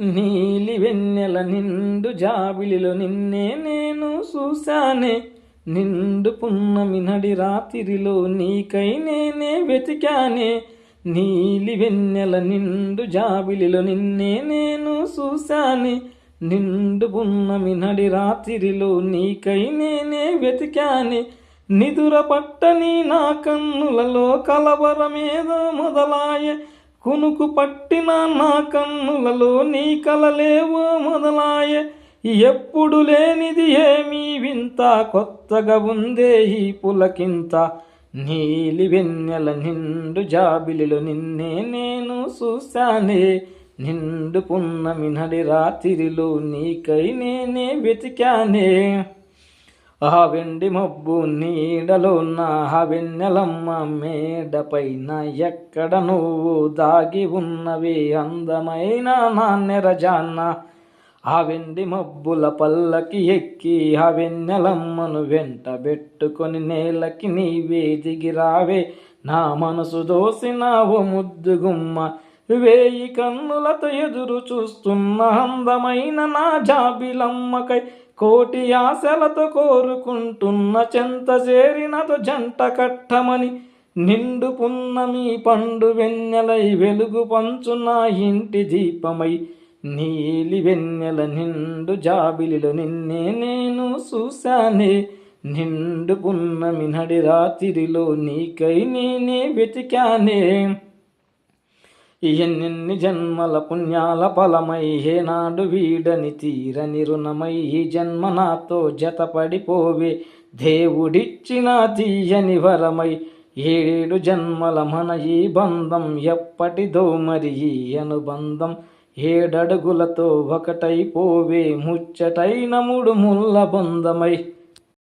నీలి వెన్నెల నిండు జాబిలిలో నిన్నే నేను చూశానే. నిండు పున్నమి నడి రాత్రిలో నీకై నేనే వెతికానే. నీలి వెన్నెల నిండు జాబిలిలో నిన్నే నేను చూశానే. నిండు పున్నమి నడి రాత్రిలో నీకై నేనే వెతికానే. నిదుర పట్టని నా కన్నులలో కలవరమేదో మొదలాయే. కునుకు పట్టిన నా కన్నులలో నీ కలలేవో మొదలాయ. ఎప్పుడు లేనిది ఏమీ వింత కొత్తగా ఉందే ఈ పులకింత. నీలి వెన్నెల నిండు జాబిలిలో నిన్నే నేను చూశానే. నిండు పున్నమి నడి రాత్రిలో నీకై నేనే వెతికానే. ఆ మబ్బు నీడలో నా వెన్నెలమ్మ మేడపైన ఎక్కడ నువ్వు దాగి ఉన్నవి? అందమైన నాన్నెరజాన్న ఆ వెండి మబ్బుల పల్లకి ఎక్కి ఆ వెన్నెలమ్మను వెంట పెట్టుకొని నేలకి నీవే దిగిరావే నా మనసు దోసిన ఓ ముద్దుగుమ్మ వేయి కన్నులతో ఎదురు చూస్తున్న అందమైన నా జాబిలమ్మకై కోటి ఆశలతో కోరుకుంటున్న చెంత చేరినతో జంట కట్టమని నిండు పున్నమి పండు వెన్నెలై వెలుగు పంచున ఇంటి దీపమై నీలి వెన్నెల నిండు జాబిలిలో నిన్నే నేను చూశానే. నిండు పున్నమి నడి రాత్రిలో నీకై నేనే వెతికానే. ఎన్నెన్ని జన్మల పుణ్యాల ఫలమై ఏనాడు వీడని తీరని రుణమై ఈ జన్మ నాతో జతపడిపోవే. దేవుడిచ్చిన తీయని వరమై ఏడు జన్మల మన ఈ బంధం ఎప్పటిదో మరి ఈ అనుబంధం ఏడడుగులతో ఒకటైపోవే. ముచ్చటైన మూడు ముళ్ళ బంధమై